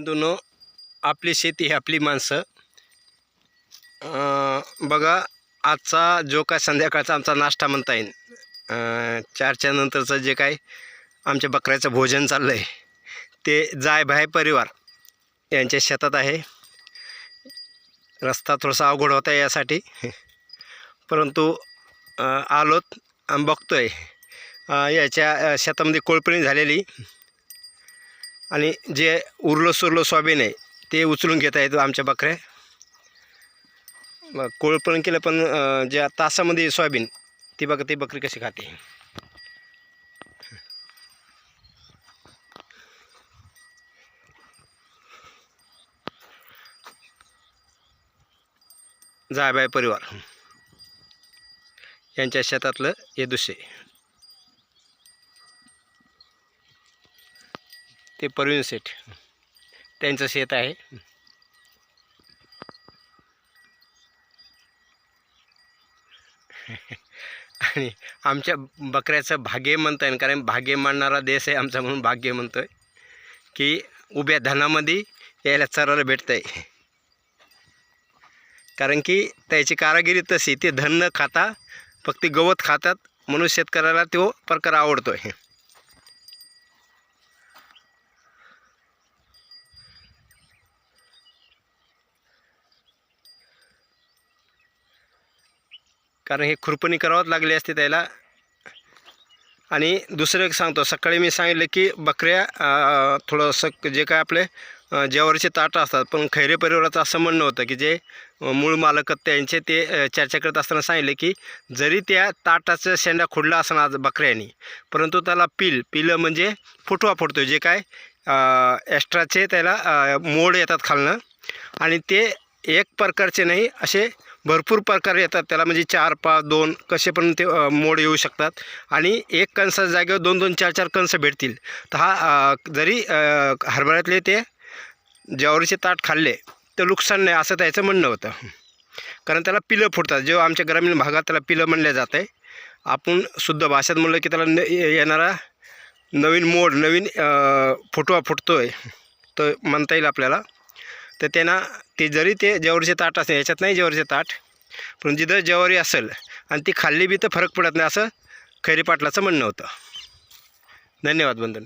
बंधूंनो आपली शेती ही आपली माणसं. बघा आजचा जो काय संध्याकाळचा आमचा नाश्ता म्हणता येईल. चारच्या नंतरचं जे काय आमच्या बकऱ्याचं भोजन चाललं आहे ते जाय भाय परिवार यांच्या शेतात आहे. रस्ता थोडासा अवघड होता यासाठी. परंतु आलोत आणि बघतो आहे याच्या शेतामध्ये कोळपणी झालेली. आणि जे उरलं सुरलं सोयाबीन आहे ते उचलून घेत आहेत आमच्या बकऱ्या. मग कोळपण केलं पण ज्या तासामध्ये सोयाबीन ती बघा ती बकरी कशी खाते. जायबाय परिवार. यांच्या शेतातलं हे दुसरे. ते परवीन सेठ. त्यांचं शेत आहे. आणि आमच्या बकऱ्याचं भाग्य म्हणता येईल कारण भाग्य मानणारा देश आहे आमचा म्हणून भाग्य म्हणतो आहे की उभ्या धनामध्ये यायला चरायला भेटतं आहे कारण की त्याची कारागिरी तशी ते धन न खाता फक्त गवत खातात म्हणून शेतकऱ्याला तो प्रकार आवडतो आहे कारण हे खुरपणी करावंच लागली असते त्याला. आणि दुसरं एक सांगतो सकाळी मी सांगितलं की बकऱ्या थोडंसं जे काय आपले जेवारीचे ताट ताटं असतात पण खैरे परिवाराचं असं म्हणणं होतं की जे मूळ मालक त्यांचे ते चर्चा करत असताना सांगितले की जरी त्या ताटाचं शेंडा खुडला असणार आज बकऱ्यांनी परंतु त्याला पिल पिलं म्हणजे फुटवा फुटतो जे काय एक्स्ट्राचे त्याला मोड येतात खालनं. आणि ते एक प्रकारचे नाही असे भरपूर प्रकार येतात त्याला म्हणजे चार पाच दोन कसे पण ते मोड येऊ शकतात. आणि एक कणसा जागेवर दोन दोन चार चार कणसं भेटतील. तर हा जरी हरभऱ्यातले ते ज्वारीचे ताट खाल्ले तर नुकसान नाही असं त्याचं म्हणणं होतं. कारण त्याला पिलं फुटतात. जेव्हा आमच्या ग्रामीण भागात त्याला पिलं म्हणलं जातं आहे आपण शुद्ध भाषेत म्हणलं की त्याला न येणारा नवीन मोड नवीन फुटवा फुटतो आहे तर म्हणता येईल आपल्याला. तर त्यांना ते जरी ते जवळचे ताट असेल याच्यात नाही जवळचे ताट पण जिथं जवारी असेल आणि ती खाल्ली बी तर फरक पडत नाही असं खैरी पाटलाचं म्हणणं होतं. धन्यवाद बंधू